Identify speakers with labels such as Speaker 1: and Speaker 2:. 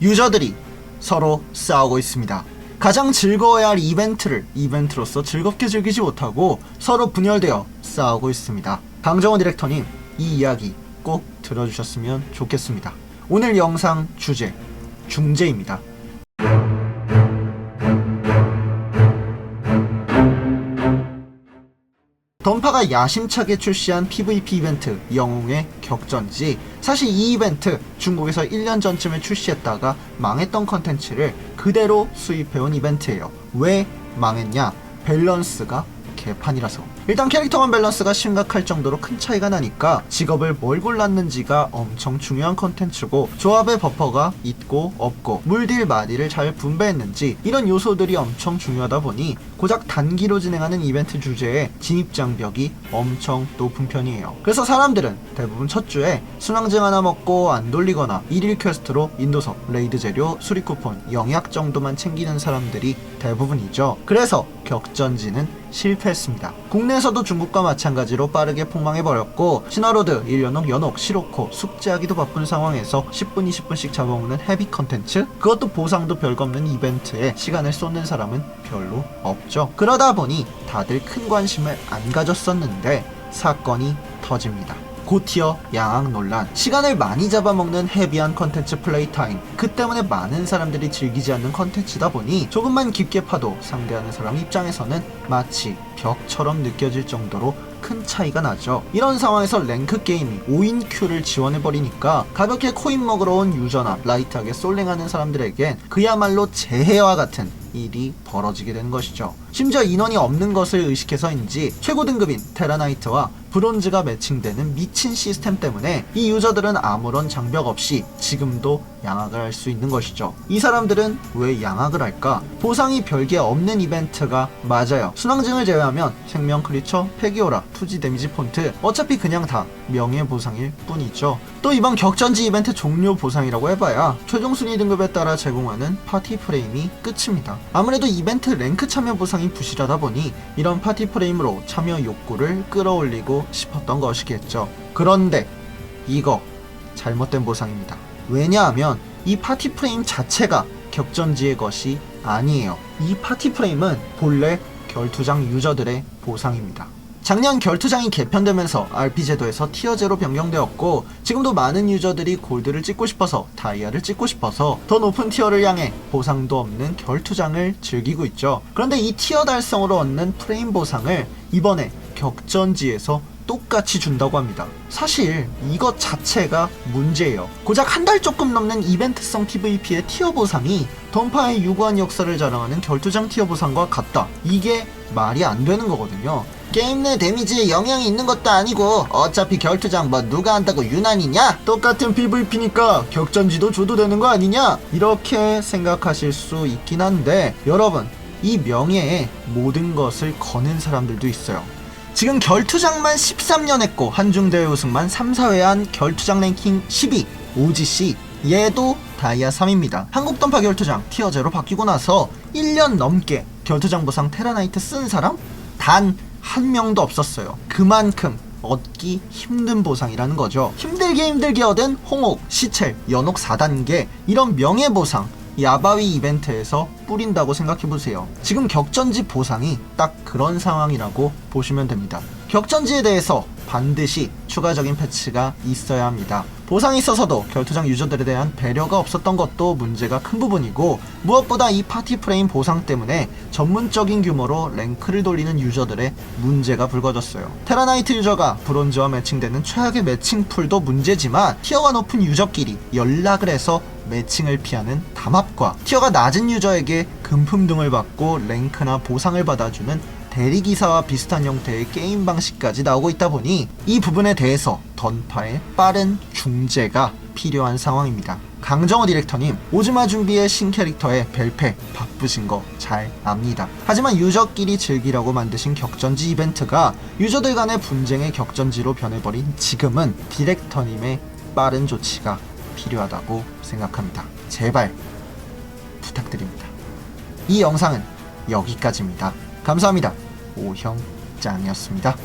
Speaker 1: 유저들이 서로 싸우고 있습니다. 가장 즐거워야 할 이벤트를 이벤트로서 즐겁게 즐기지 못하고 서로 분열되어 싸우고 있습니다. 강정호 디렉터님, 이 이야기 꼭 들어주셨으면 좋겠습니다. 오늘 영상 주제, 중재입니다. 던파가 야심차게 출시한 PVP 이벤트 영웅의 격전지. 사실 이 이벤트 중국에서 1년 전쯤에 출시했다가 망했던 컨텐츠를 그대로 수입해온 이벤트예요. 왜 망했냐? 밸런스가 개판이라서 일단 캐릭터 간 밸런스가 심각할 정도로 큰 차이가 나니까 직업을 뭘 골랐는지가 엄청 중요한 컨텐츠고 조합의 버퍼가 있고 없고 물딜 마딜을 잘 분배했는지 이런 요소들이 엄청 중요하다 보니 고작 단기로 진행하는 이벤트 주제에 진입 장벽이 엄청 높은 편이에요. 그래서 사람들은 대부분 첫 주에 순항증 하나 먹고 안 돌리거나 일일 퀘스트로 인도석, 레이드 재료, 수리 쿠폰, 영약 정도만 챙기는 사람들이 대부분이죠. 그래서 격전지는 실패했습니다. 국내에서도 중국과 마찬가지로 빠르게 폭망해버렸고 신화로드, 일연옥, 연옥, 시로코 숙제하기도 바쁜 상황에서 10분, 20분씩 잡아먹는 헤비 컨텐츠 그것도 보상도 별거 없는 이벤트에 시간을 쏟는 사람은 별로 없죠. 그러다 보니 다들 큰 관심을 안 가졌었는데 사건이 터집니다. 고티어 양악 논란 시간을 많이 잡아먹는 헤비한 컨텐츠 플레이 타임. 그 때문에 많은 사람들이 즐기지 않는 컨텐츠다 보니 조금만 깊게 파도 상대하는 사람 입장에서는 마치 벽처럼 느껴질 정도로 큰 차이가 나죠 이런 상황에서 랭크 게임이 5인 큐를 지원해버리니까 가볍게 코인 먹으러 온 유저나 라이트하게 솔랭하는 사람들에겐 그야말로 재해와 같은 일이 벌어지게 되는 것이죠. 심지어 인원이 없는 것을 의식해서인지 최고 등급인 테라나이트와 브론즈가 매칭되는 미친 시스템 때문에 이 유저들은 아무런 장벽 없이 지금도 양악을 할 수 있는 것이죠. 이 사람들은 왜 양악을 할까? 보상이 별게 없는 이벤트가 맞아요. 순항증을 제외하면 생명 크리처, 폐기오라, 투지 데미지 폰트 어차피 그냥 다 명예 보상일 뿐이죠. 또 이번 격전지 이벤트 종료 보상이라고 해봐야 최종 순위 등급에 따라 제공하는 파티 프레임이 끝입니다. 아무래도 이벤트 랭크 참여 보상이 부실하다 보니 이런 파티 프레임으로 참여 욕구를 끌어올리고 싶었던 것이겠죠. 그런데 이거 잘못된 보상입니다. 왜냐하면 이 파티 프레임 자체가 격전지의 것이 아니에요. 이 파티 프레임은 본래 결투장 유저들의 보상입니다. 작년 결투장이 개편되면서 RP 제도에서 티어 제로 변경되었고 지금도 많은 유저들이 골드를 찍고 싶어서 다이아를 찍고 싶어서 더 높은 티어를 향해 보상도 없는 결투장을 즐기고 있죠. 그런데 이 티어 달성으로 얻는 프레임 보상을 이번에 격전지에서 똑같이 준다고 합니다. 사실 이것 자체가 문제예요. 고작 한 달 조금 넘는 이벤트성 PVP의 티어 보상이 던파의 유구한 역사를 자랑하는 결투장 티어 보상과 같다. 이게 말이 안 되는 거거든요. 게임 내 데미지에 영향이 있는 것도 아니고 어차피 결투장 뭐 누가 한다고 유난이냐? 똑같은 PVP니까 격전지도 줘도 되는 거 아니냐? 이렇게 생각하실 수 있긴 한데 여러분 이 명예에 모든 것을 거는 사람들도 있어요. 지금 결투장만 13년 했고 한중대회 우승만 3, 4회 한 결투장 랭킹 12 OGC 얘도 다이아 3입니다. 한국 던파 결투장 티어 제로 바뀌고 나서 1년 넘게 결투장 보상 테라나이트 쓴 사람 단 한 명도 없었어요. 그만큼 얻기 힘든 보상이라는 거죠. 힘들게 힘들게 얻은 홍옥, 시첼, 연옥 4단계 이런 명예 보상 야바위 이벤트에서 뿌린다고 생각해보세요. 지금 격전지 보상이 딱 그런 상황이라고 보시면 됩니다. 격전지에 대해서 반드시 추가적인 패치가 있어야 합니다. 보상이 있어서도 결투장 유저들에 대한 배려가 없었던 것도 문제가 큰 부분이고 무엇보다 이 파티 프레임 보상 때문에 전문적인 규모로 랭크를 돌리는 유저들의 문제가 불거졌어요. 테라나이트 유저가 브론즈와 매칭되는 최악의 매칭 풀도 문제지만 티어가 높은 유저끼리 연락을 해서 매칭을 피하는 담합과 티어가 낮은 유저에게 금품 등을 받고 랭크나 보상을 받아주는 대리기사와 비슷한 형태의 게임 방식까지 나오고 있다 보니 이 부분에 대해서 던파의 빠른 중재가 필요한 상황입니다. 강정호 디렉터님, 오즈마 준비의 신캐릭터의 벨페 바쁘신 거 잘 압니다. 하지만 유저끼리 즐기라고 만드신 격전지 이벤트가 유저들 간의 분쟁의 격전지로 변해버린 지금은 디렉터님의 빠른 조치가 필요하다고 생각합니다. 제발 부탁드립니다. 이 영상은 여기까지입니다. 감사합니다. 오형 짱이었습니다.